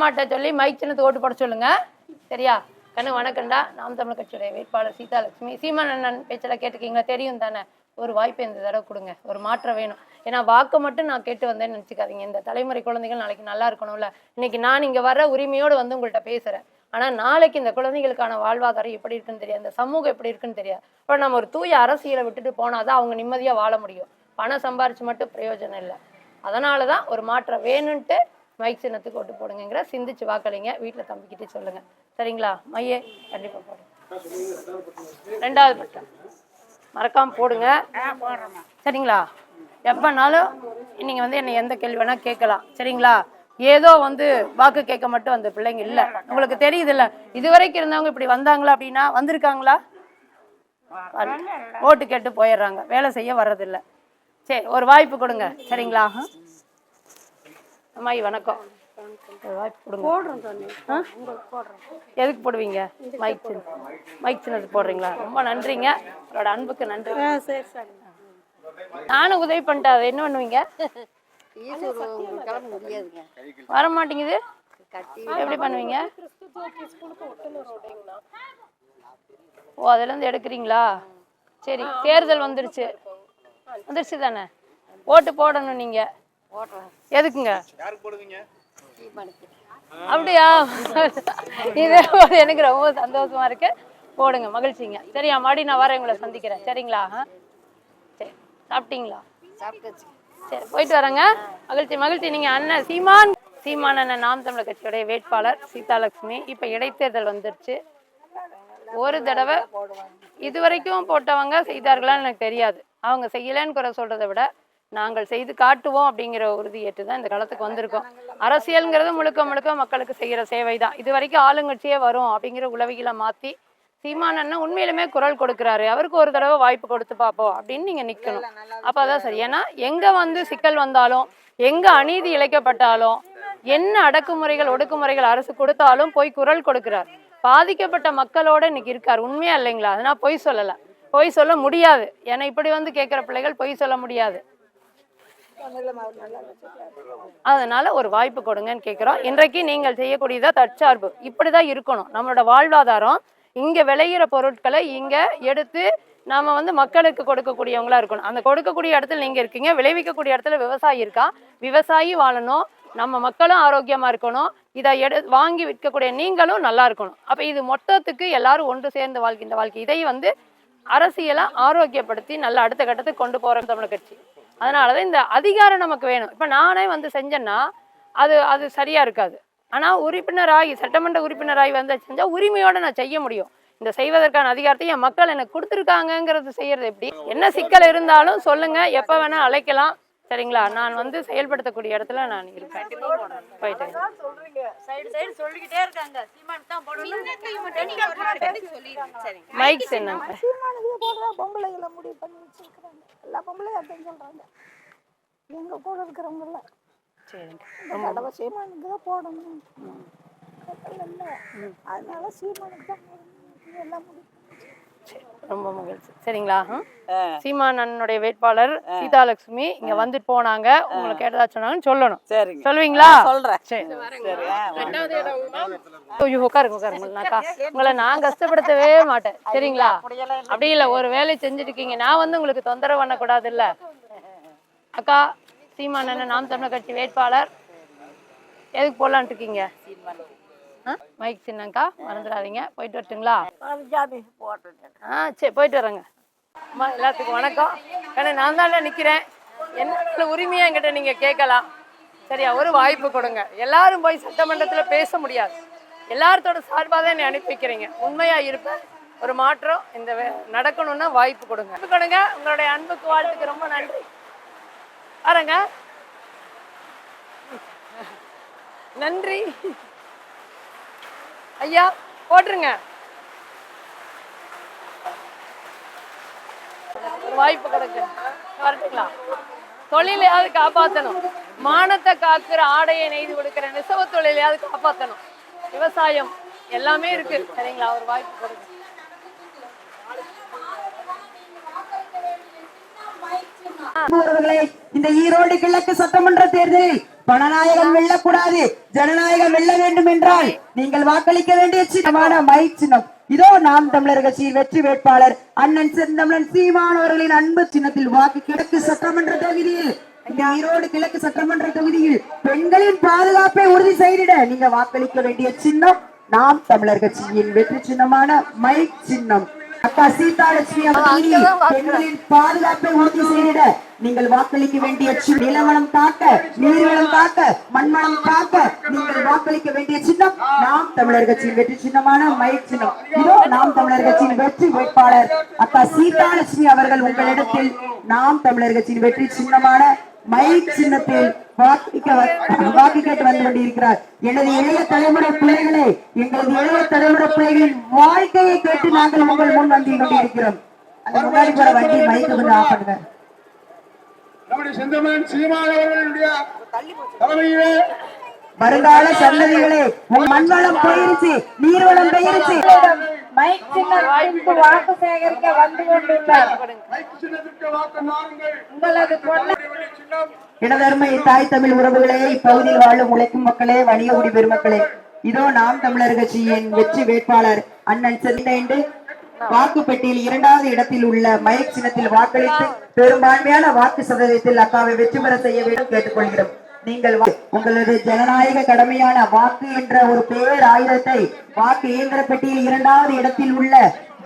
மாட்ட சொல்லி மைக் சின்னத்துக்கு ஓட்டு போட சொல்லுங்க. சரியா? கண்ணு வணக்கம்டா. நாம் தமிழ் கட்சியுடைய வேட்பாளர் சீதாலட்சுமி. சீமான் அண்ணன் பேச்செல்லாம் கேட்டுக்கீங்களா தெரியும் தானே. ஒரு வாய்ப்பு இந்த தடவை கொடுங்க. ஒரு மாற்றம் வேணும். ஏன்னா வாக்கு மட்டும் நான் கேட்டு வந்தேன்னு நினச்சிக்காதீங்க. இந்த தலைமுறை குழந்தைகள் நாளைக்கு நல்லா இருக்கணும்ல. இன்னைக்கு நான் இங்கே வர உரிமையோடு வந்து உங்கள்கிட்ட பேசுகிறேன் ஆனால் நாளைக்கு இந்த குழந்தைகளுக்கான வாழ்வாதாரம் எப்படி இருக்குன்னு தெரியாது. இந்த சமூகம் எப்படி இருக்குன்னு தெரியாது. அப்புறம் நம்ம ஒரு தூய அரசியலை விட்டுட்டு போனால் தான் அவங்க நிம்மதியாக வாழ முடியும். பணம் சம்பாரிச்சு மட்டும் பிரயோஜனம் இல்லை. அதனால தான் ஒரு மாற்றம் வேணும்ன்ட்டு மைக் சின்னத்துக்கு ஓட்டு போடுங்கங்கிற சிந்திச்சு வாக்களிங்க வீட்டில் தம்பிக்கிட்டே சொல்லுங்க. சரிங்களா? மையே கண்டிப்பாக போடுங்க ரெண்டாவது பட்டம். மறக்காம போடுங்க. சரிங்களா? எப்பனாலும் நீங்க வந்து என்னை எந்த கேள்வி வேணா கேட்கலாம். சரிங்களா? ஏதோ வந்து வாக்கு கேட்க மட்டும் அந்த பிள்ளைங்க இல்ல. உங்களுக்கு தெரியுது இல்ல இதுவரைக்கும் இருந்தவங்க இப்படி வந்தாங்களா அப்படின்னா வந்திருக்காங்களா. ஓட்டு கேட்டு போயிடுறாங்க. வேலை செய்ய வர்றதில்ல. சரி ஒரு வாய்ப்பு கொடுங்க. சரிங்களா? அம்மாயி வணக்கம். ஆ? எதுக்கு போடுவீங்க? மைக் சின்ன மைக் சின்னது போடுறீங்களா? ரொம்ப நன்றிங்க. உங்களோட அன்புக்கு நன்றி. நானும் உதவி பண்ணிட்டேன். அதை என்ன பண்ணுவீங்க? வர மாட்டேங்குது கட்டி எப்படி பண்ணுவீங்க? ஓ அதுல இருந்து எடுக்கிறீங்களா? சரி தேர்தல் வந்துருச்சு. வந்துருச்சு தானே ஓட்டு போடணும் நீங்க. ஓட்டுறோம் எதுக்குங்க? அப்படியா? இது ஒரு எனக்கு ரொம்ப சந்தோஷமா இருக்கு. போடுங்க மகிழ்ச்சிங்க. சரியா மாடி நான் வரேன் உங்களை சந்திக்கிறேன். சரிங்களா? ஆ? சரி. சாப்பிட்டீங்களா? சரி போயிட்டு வரேங்க. மகிழ்ச்சி மகிழ்ச்சி. நீங்க அண்ணன் சீமான் சீமான் அண்ணன் நாம் தமிழர் கட்சியுடைய வேட்பாளர் சீதாலட்சுமி. இப்ப இடைத்தேர்தல் வந்துருச்சு. ஒரு தடவை இது வரைக்கும் போட்டவங்க செய்தார்களான்னு எனக்கு தெரியாது. அவங்க செய்யலைன்னு குறை சொல்றதை விட நாங்கள் செய்து காட்டுவோம் அப்படிங்கிற உறுதியேற்று தான் இந்த காலத்துக்கு வந்திருக்கோம். அரசியல்ங்கிறது முழுக்க முழுக்க மக்களுக்கு செய்கிற சேவை தான் இது வரைக்கும் ஆளுங்கட்சியே வரும் அப்படிங்கிற உளவிகளை மாத்தி சீமானன்னா உண்மையிலுமே குரல் கொடுக்குறாரு. அவருக்கு ஒரு தடவை வாய்ப்பு கொடுத்து பார்ப்போம் அப்படின்னு நீங்க நிக்கணும். அப்பதான் சரி. ஏன்னா எங்க வந்து சிக்கல் வந்தாலும் எங்க அநீதி இழைக்கப்பட்டாலும் என்ன அடக்குமுறைகள் ஒடுக்குமுறைகள் அரசு கொடுத்தாலும் போய் குரல் கொடுக்கிறார். பாதிக்கப்பட்ட மக்களோட இன்னைக்கு இருக்கார். உண்மையா இல்லைங்களா? அதனால பொய் சொல்லல. பொய் சொல்ல முடியாது. ஏன்னா இப்படி வந்து கேட்கிற பிள்ளைகள் பொய் சொல்ல முடியாது. அதனால ஒரு வாய்ப்பு கொடுங்கன்னு கேட்குறோம் இன்றைக்கு நீங்கள் செய்யக்கூடியதா தற்சார்பு. இப்படிதான் இருக்கணும். நம்மளோட வாழ்வாதாரம் இங்க விளையிற பொருட்களை இங்க எடுத்து நாம வந்து மக்களுக்கு கொடுக்கக்கூடியவங்களா இருக்கணும். அந்த கொடுக்கக்கூடிய இடத்துல நீங்க இருக்கீங்க. விளைவிக்கக்கூடிய இடத்துல விவசாயி இருக்கா? விவசாயி வாழணும். நம்ம மக்களும் ஆரோக்கியமா இருக்கணும். இதை எடு வாங்கி விற்கக்கூடிய நீங்களும் நல்லா இருக்கணும். அப்ப இது மொத்தத்துக்கு எல்லாரும் ஒன்று சேர்ந்து வாழ்கின்ற வாழ்க்கை. இதை வந்து அரசியலை ஆரோக்கியப்படுத்தி நல்ல அடுத்த கட்டத்துக்கு கொண்டு போற தமிழ் கட்சி. அதனாலதான் இந்த அதிகாரம் நமக்கு வேணும். இப்போ நானே வந்து செஞ்சேன்னா அது அது சரியாக இருக்காது. ஆனால் உறுப்பினராகி சட்டமன்ற உறுப்பினராகி வந்து செஞ்சால் உரிமையோடு நான் செய்ய முடியும். இந்த செய்வதற்கான அதிகாரத்தை என் மக்கள் எனக்கு கொடுத்துருக்காங்கங்கிறது செய்யறது எப்படி? என்ன சிக்கல் இருந்தாலும் சொல்லுங்க. எப்போ வேணால் அழைக்கலாம். சரிங்களா? நான் வந்து செயல்படுத்தக்கூடிய இடத்துல நான் இருப்பேன் போயிட்டேன் சைடு சைடு சொல்லிக்கிட்டே இருக்காங்க. சீமான் தான் போடணும் மைக் சொல்றாங்க. எங்க கூட இருக்கிறவங்க எல்லாம் சரிங்க சீமானுக்கு தான் போடணும். அதனால சீமானுக்கு தான் போடணும். எல்லாம் முடிவு சரி, ரொம்ப மகிழ்ச்சி. சரிங்களா? சீமான் அண்ணனுடைய வேட்பாளர் சீதாலட்சுமி இங்க வந்துட்டு போனாங்க. உங்களை கேட்டதா சொன்னாங்கன்னு சொல்லணும். சரிங்க. சொல்லுவீங்களா சொல்றேன். சரி. சரி ஐயோ உட்காருங்க உட்காருங்க நாக்கா உங்களை நான் கஷ்டப்படுத்தவே மாட்டேன். சரிங்களா? அப்படி இல்ல ஒரு வேலை செஞ்சுட்டு இருக்கீங்க நான் வந்து உங்களுக்கு தொந்தரவு பண்ணக்கூடாது இல்ல அக்கா சீமான் அண்ணன் நாம் தமிழர் கட்சி வேட்பாளர். எதுக்கு போடலான்ட்டு இருக்கீங்க? மைக் சின்னங்கா மறந்துடாதீங்க. போயிட்டு வரட்டுங்களா? ஆ சரி போயிட்டு வரேங்க. அம்மா எல்லாத்துக்கும் வணக்கம். ஏன்னா நான் தான் நிற்கிறேன் என்ன உரிமையை என்கிட்ட நீங்கள் கேட்கலாம். சரியா ஒரு வாய்ப்பு கொடுங்க. எல்லாரும் போய் சட்டமன்றத்தில் பேச முடியாது. எல்லார்த்தோட சார்பாக தான் என்னை அனுப்பி வைக்கிறீங்க. உண்மையாக இருப்பேன் ஒரு மாற்றம் இந்த நடக்கணும்னா வாய்ப்பு கொடுங்க. வாய்ப்பு கொடுங்க. உங்களுடைய அன்புக்கு வாழ்த்துக்கு ரொம்ப நன்றி. வரேங்க நன்றி. ஐயா போட்டுருங்க. ஒரு வாய்ப்பு கிடைக்கு. வரட்டுங்களா? தொழிலையாவது காப்பாற்றணும் மானத்தை காக்கிற ஆடையை நெய்து கொடுக்கிற நெசவு தொழிலையாவது காப்பாற்றணும் விவசாயம் எல்லாமே இருக்கு. சரிங்களா? ஒரு வாய்ப்பு கொடுங்க. இந்த ஈரோடு கிழக்கு சட்டமன்ற தேர்தலில் பணநாயகம் வெல்லக்கூடாது. ஜனநாயகம் வெல்ல வேண்டும் என்றால் நீங்கள் வாக்களிக்க வேண்டிய சின்னமான மைக் சின்னம். இதோ நாம் தமிழர் கட்சியின் வெற்றி வேட்பாளர் அண்ணன் செந்தமிழன் சீமான் அவர்களின் அன்பு சின்னத்தில் வாக்கு கிழக்கு சட்டமன்ற தொகுதியில். ஈரோடு கிழக்கு சட்டமன்ற தொகுதியில் பெண்களின் பாதுகாப்பை உறுதி செய்திட நீங்க வாக்களிக்க வேண்டிய சின்னம் நாம் தமிழர் கட்சியின் வெற்றி சின்னமான மைக் சின்னம். அக்கா சீதாலட்சுமி அவர்கள் பெண்களின் பாதுகாப்பை உறுதி செய்திட. நீங்கள் வாக்களிக்க வேண்டிய நிலவளம் காக்க நீர்வளம் காக்க மண்வளம் காக்க நீங்கள் வாக்களிக்க வேண்டிய சின்னம் நாம் தமிழர் கட்சியின் வெற்றி சின்னமான மைக் சின்னம். இதோ நாம் தமிழர் கட்சியின் வெற்றி வேட்பாளர். அக்கா சீதாலட்சுமி அவர்கள் உங்களிடத்தில் நாம் தமிழர் கட்சியின் வெற்றி சின்னமான மைக் சின்னத்தில் வாக்கு கேட்டு வந்து கொண்டிருக்கிறார். எனது இளைய தலைமுறை பிள்ளைகளே எங்களது இளைய தலைமுறை பிள்ளைகளின் வாழ்க்கையை கேட்டு நாங்கள் உங்கள் முன் வந்து கொண்டிருக்கிறோம். அந்த முன்னாடி போற வண்டி மைக்கு வந்து ஆஃப் பண்ணுங்க. நம்முடைய செந்தமன் சீமான் அவர்களுடைய தலைமையிலே வருங்கால சந்ததிகளே உன் மண்வளம் போயிருச்சு நீர்வளம் போயிருச்சு. மைக் சின்னத்திற்கு வாக்கு சேகரிக்க வந்து கொண்டுள்ளார். உங்களது தாய் தமிழ் உறவுகளே இப்பகுதியில் வாழும் உழைக்கும் மக்களே வணிக குடி பெருமக்களே. இதோ நாம் தமிழர் கட்சியின் வெற்றி வேட்பாளர் அண்ணன் செந்தைண்டு வாக்கு பெட்டியில் இரண்டாவது இடத்தில் உள்ள மைக் சின்னத்தில் வாக்களித்து பெரும்பான்மையான வாக்கு சதவீதத்தில் அக்காவை வெற்றி பெற செய்ய வேண்டும் கேட்டுக்கொள்கிறோம். நீங்கள் உங்களது ஜனநாயக கடமையான வாக்கு என்ற ஒரு பேர் ஆயுதத்தை வாக்கு இயந்திர பெட்டியில் இரண்டாவது இடத்தில் உள்ள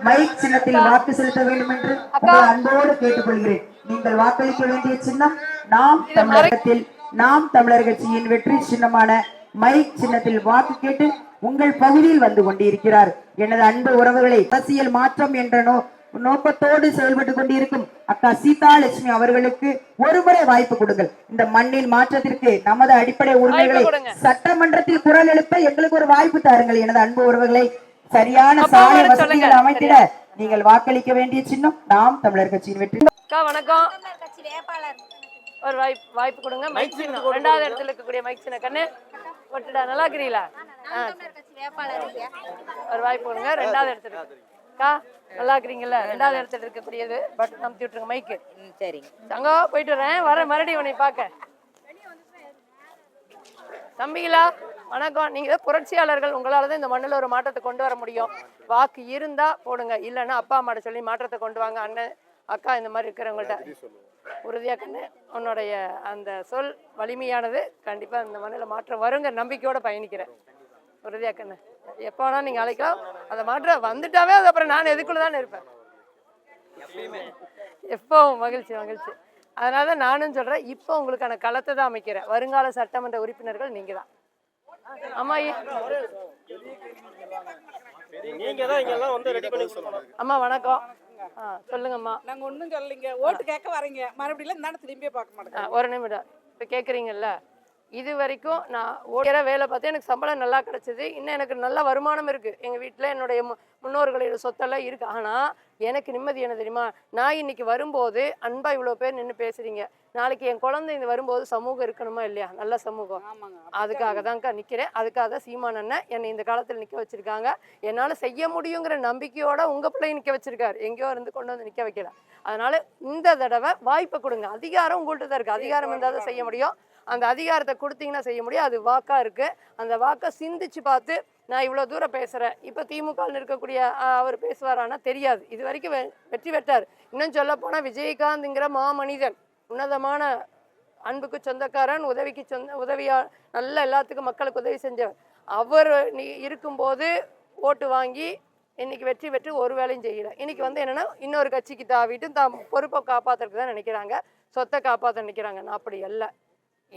மைக் சின்னத்தில் வாக்கு செலுத்த வேண்டும் என்று அன்போடு கேட்டுக்கொள்கிறேன். நீங்கள் வாக்களிக்க வேண்டிய சின்னம் நாம் தமிழகத்தில் நாம் தமிழர் கட்சியின் வெற்றி சின்னமான மைக் சின்னத்தில் வாக்கு கேட்டு உங்கள் பகுதியில் வந்து கொண்டிருக்கிறார். எனது அன்பு உறவுகளை அரசியல் மாற்றம் என்ற நோக்கத்தோடு செயல்பட்டு கொண்டிருக்கும் அக்கா சீதா லட்சுமி அவர்களுக்கு ஒருமுறை வாய்ப்பு கொடுங்கள். இந்த மண்ணின் மாற்றத்திற்கு நமது அடிப்படை உரிமைகளை. சட்டமன்றத்தில் குரல் எழுப்ப எங்களுக்கு ஒரு வாய்ப்பு தாருங்கள். எனது அன்பு உறவுகளை சரியான சாலை. வசதிகள் அமைத்திட நீங்கள் வாக்களிக்க வேண்டிய சின்னம் நாம் தமிழர் கட்சியின் வெற்றி. அக்கா வணக்கம். ஒரு வாய்ப்பு வாய்ப்பு கொடுங்க. மைக் சின்னம் ரெண்டாவது இடத்துல இருக்கக்கூடிய மைக் சின்ன கண்ணு ஒட்டுடா. நல்லா இருக்கிறீங்களா. ஒரு வாய்ப்பு கொடுங்க. ரெண்டாவது இடத்துல. அக்கா நல்லா இருக்கிறீங்கல்ல? ரெண்டாவது இடத்துல இருக்கக்கூடியது. பட்டன் அமுத்தி விட்டுருங்க மைக்கு சரிங்க. தங்கோ போயிட்டு வரேன். வரேன். மறுபடியும் உன்னை பார்க்க. தம்பிகளா வணக்கம். நீங்க புரட்சியாளர்கள். உங்களால தான் இந்த மண்ணில் ஒரு மாற்றத்தை கொண்டு வர முடியும். வாக்கு இருந்தா போடுங்க. இல்லைன்னா அப்பா அம்மாட்ட சொல்லி மாற்றத்தை கொண்டு வாங்க. அண்ணன் அக்கா இந்த மாதிரி இருக்கிறவங்கள்ட்ட. உறுதியா கண்ணு. உன்னுடைய அந்த சொல் வலிமையானது. கண்டிப்பா இந்த மண்ணில் மாற்றம் வருங்க நம்பிக்கையோட பயணிக்கிறேன். உறுதியா கண்ணு. எப்போ வேணா நீங்க அழைக்கலாம். அந்த மாற்றம் வந்துட்டாவே அது அப்புறம் நான் எதுக்குள்ள தானே இருப்பேன் எப்பவும் மகிழ்ச்சி மகிழ்ச்சி. அதனால தான் நானும் சொல்றேன் இப்போ உங்களுக்கான களத்தை தான் அமைக்கிறேன். வருங்கால சட்டமன்ற உறுப்பினர்கள் நீங்க தான். அம்மா ஏ- நீங்க தான் இங்கெல்லாம் வந்து ரெடி பண்ணி சொல்லணும் அம்மா வணக்கம். ஆ சொல்லுங்கம்மா நாங்க ஒண்ணும் சொல்லலைங்க. ஓட்டு கேட்க வரீங்க. மறுபடியும் இந்த திரும்பியே பார்க்க மாட்டேங்க ஆ, ஒரு நிமிடம். இப்போ கேட்குறீங்கல்ல இது வரைக்கும் நான் ஓடிற வேலை பார்த்து எனக்கு சம்பளம் நல்லா கிடைச்சது. இன்னும் எனக்கு நல்ல வருமானம் இருக்குது எங்கள் வீட்டில் என்னுடைய மு- முன்னோர்களுடைய சொத்தெல்லாம் இருக்குது ஆனால் எனக்கு நிம்மதி என்ன தெரியுமா? நான் இன்னைக்கு வரும்போது அன்பாக இவ்வளோ பேர் நின்று பேசுகிறீங்க நாளைக்கு என் குழந்தை இது வரும்போது சமூகம் இருக்கணுமா இல்லையா? நல்ல சமூகம். அதுக்காக தான்க்கா நிற்கிறேன் அதுக்காக தான் சீமான் அண்ணன் என்னை இந்த காலத்தில் நிற்க வச்சிருக்காங்க. என்னால் செய்ய முடியுங்கிற நம்பிக்கையோட உங்கள் பிள்ளைய நிற்க வச்சிருக்காரு. எங்கேயோ இருந்து கொண்டு வந்து நிற்க வைக்கல. அதனால இந்த தடவை வாய்ப்பை கொடுங்க. அதிகாரம் உங்கள்கிட்ட தான் இருக்குது அதிகாரம் இருந்தால் தான் செய்ய முடியும். அந்த அதிகாரத்தை கொடுத்தீங்கன்னா செய்ய முடியும். அது வாக்காக இருக்குது அந்த வாக்கை சிந்திச்சு பார்த்து நான் இவ்வளோ தூரம் பேசுகிறேன் இப்போ திமுகவில் இருக்கக்கூடிய அவர் அவர் பேசுவாரானா தெரியாது. இது வரைக்கும் வெ- வெற்றி பெற்றார். இன்னும் சொல்லப்போனால் விஜயகாந்துங்கிற விஜயகாந்த்ங்கிற மாமனிதன் உன்னதமான அன்புக்கு சொந்தக்காரன் உதவிக்கு சொந்த உதவியா நல்ல எல்லாத்துக்கும் மக்களுக்கு உதவி செஞ்சவர் அவர் நீ இருக்கும்போது ஓட்டு வாங்கி இன்னைக்கு வெற்றி பெற்று ஒரு வேலையும் செய்யல. இன்னைக்கு வந்து என்னன்னா இன்னொரு கட்சிக்கு தாவிட்டு தான் பொறுப்பை காப்பாற்றுறதுக்கு தான் நினைக்கிறாங்க. சொத்தை காப்பாற்ற நினைக்கிறாங்க. நான் அப்படி இல்லை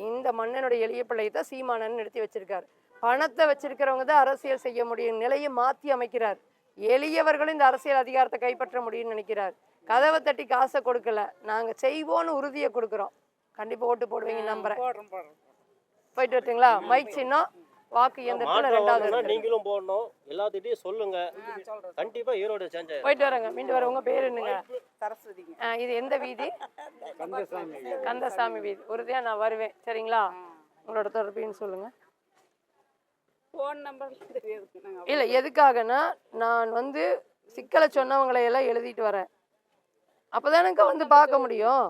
இந்த மன்னனுடைய எளிய பிள்ளையை தான் சீமானன் நிறுத்தி வச்சிருக்காரு. பணத்தை வச்சிருக்கிறவங்க தான் அரசியல் செய்ய முடியும் நிலையை மாற்றி அமைக்கிறார். எளியவர்களும் இந்த அரசியல் அதிகாரத்தை கைப்பற்ற முடியும்னு நினைக்கிறார். கதவை தட்டி காசை கொடுக்கல நாங்க செய்வோன்னு உறுதியை கொடுக்குறோம். கண்டிப்பா ஓட்டு போடுவீங்க நம்புறேன். போயிட்டு வரட்டுங்களா? மைக் சின்னம். வாக்கு இயந்திரத்துல ரெண்டாவது. நீங்களும் போடணும். எல்லாத்திட்டையும் சொல்லுங்க. கண்டிப்பா ஈரோடு சேஞ்ச் போயிட்டு வரேங்க. மீண்டு வர உங்க பேர் என்னங்க? சரஸ்வதிங்க. ஆ, இது எந்த வீதி? கந்தசாமி வீதி உறுதியா நான் வருவேன். சரிங்களா? உங்களோட தொடர்புன்னு சொல்லுங்க. ஃபோன் நம்பர் இல்ல எதுக்காகனா நான் வந்து சிக்கலை சொன்னவங்களை எல்லாம் எழுதிட்டு வரேன். அப்பதானங்க வந்து பார்க்க முடியும்.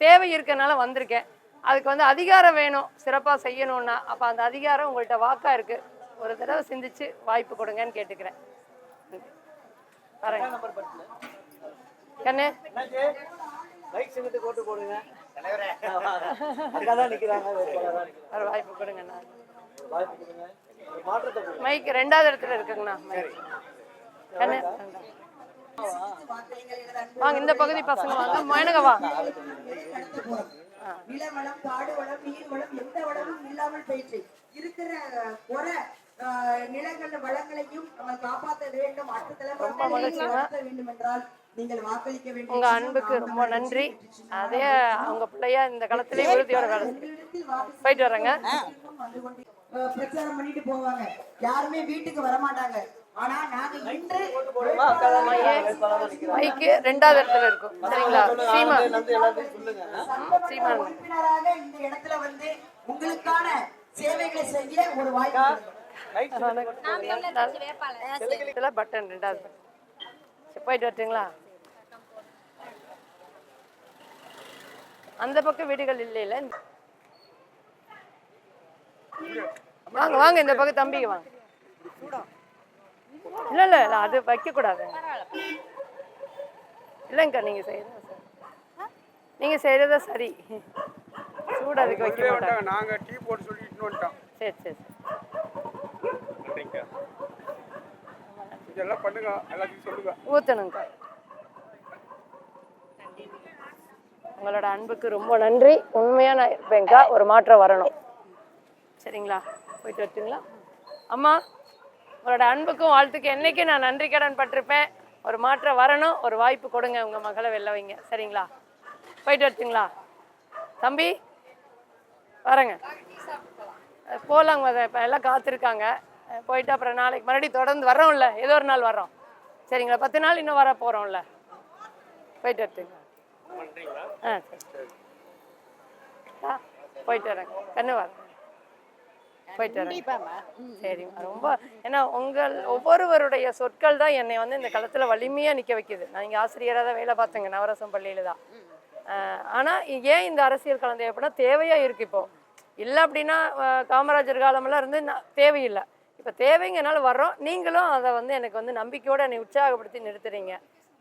தேவை இருக்கனால வந்திருக்கேன். அதுக்கு வந்து அதிகாரம் வேணும் சிறப்பாக செய்யணும்னா அப்போ அந்த அதிகாரம் உங்கள்கிட்ட வாக்கா இருக்கு. ஒரு தடவை சிந்திச்சு வாய்ப்பு கொடுங்கன்னு கேட்டுக்கிறேன். வரேன் கண்ணு. மைக் வாய்ப்பு கொடுங்கண்ணா. மைக் ரெண்டாவது இடத்துல இருக்குங்கண்ணா. mic. கண்ணு. வாங்க இந்த பகுதி பசங்க வாங்க. மயனக வா? நிலவளம் காடு வளம் நீர் வளம் எந்த வளமும் இல்லாமல் போயிற்று இருக்கிற குறை நிலங்கள் வளங்களையும் நம்ம காப்பாற்ற வேண்டும். அடுத்த தலைமுறை வேண்டும் என்றால் நீங்கள் வாக்களிக்க வேண்டும் உங்க அன்புக்கு ரொம்ப நன்றி. அதே அவங்க பிள்ளையா இந்த காலத்திலே உறுதியோட வேலை. போயிட்டு ஆஹ், பிரச்சாரம் பண்ணிட்டு போவாங்க. யாருமே வீட்டுக்கு வர மைக்கு ரெண்டாவது இடத்துல இருக்கும் சரிங்களா? சீமா சீமா உறுப்பினராக இந்த இடத்துல வந்து உங்களுக்கான சேவைகளை செய்ய ஒரு வாய்ப்பு பட்டன் ரெண்டாவது. போயிட்டு வரட்டுங்களா? அந்த பக்கம் வீடுகள் இல்லை இல்ல. வாங்க வாங்க இந்த பக்கம் தம்பிக்கு வாங்க. இல்ல இல்ல இல்ல அது வைக்க கூடாது இல்லைங்கக்கா நீங்க செய்யறதா சரி. நீங்க செய்யறதா சரி. சூடு அதுக்கு வைக்க மாட்டாங்க. நாங்க டீ போட்டு சொல்லிட்டு வந்துட்டோம். சரி சரி சரி. இதெல்லாம் பண்ணுங்க எல்லாத்தையும் சொல்லுங்க. ஊத்தணுங்கக்கா உங்களோட அன்புக்கு ரொம்ப நன்றி. உண்மையா நான் இருப்பேங்க்கா ஒரு மாற்றம் வரணும். சரிங்களா? போயிட்டு வரட்டுங்களா? அம்மா உங்களோட அன்புக்கும் வாழ்த்துக்கும் என்னைக்கும் நான் நன்றி கடன் பட்டிருப்பேன். ஒரு மாற்றம் வரணும் ஒரு வாய்ப்பு கொடுங்க உங்க மகளை வெளில வைங்க. சரிங்களா? போயிட்டு வரட்டுங்களா? தம்பி வரேங்க. மத- இப்ப எல்லாம் காத்திருக்காங்க. போயிட்டு அப்புறம் நாளைக்கு மறுபடியும் தொடர்ந்து வர்றோம்ல ஏதோ ஒரு நாள் வர்றோம். சரிங்களா? பத்து நாள் இன்னும் வர போறோம்ல. போயிட்டு வரட்டுங்க ஆ சரி. ஆ, போயிட்டு வரேங்க. கண்ணு வரேன் போயிட்டு வரேன். சரிம்மா ரொம்ப ஏன்னா உங்கள் ஒவ்வொருவருடைய சொற்கள் தான் என்னை வந்து இந்த களத்தில் வலிமையாக நிற்க வைக்குது. நான் இங்கே ஆசிரியராக தான் வேலை பார்த்தேங்க நவரசம் பள்ளியில் தான். ஆஹ் ஆனா ஏன் இந்த அரசியல் களம் தேவைப்படா தேவையா இருக்கு இப்போ. இல்லை அப்படின்னா காமராஜர் காலமெல்லாம் இருந்து தேவையில்லை. இப்போ தேவைங்கனால வர்றோம். நீங்களும் அதை வந்து எனக்கு வந்து நம்பிக்கையோட என்னை உற்சாகப்படுத்தி நிறுத்துறீங்க.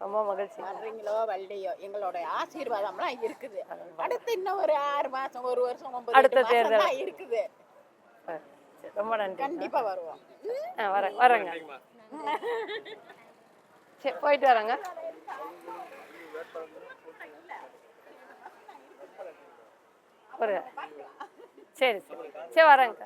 ரொம்ப மகிழ்ச்சி. வர்றீங்களோ வரலையோ எங்களோட ஆசீர்வாதம்லாம் இருக்குது. அடுத்து இன்னும் ஒரு ஆறு மாசம் ஒரு வருஷம் அடுத்த தேர்தல். இருக்குது. சரி, ரொம்ப நன்றி. கண்டிப்பா வருவோம். ஆ வரேன் வரேங்க. சரி போயிட்டு வரேங்க. ஒரு சரி சரி. சரி வரேங்க.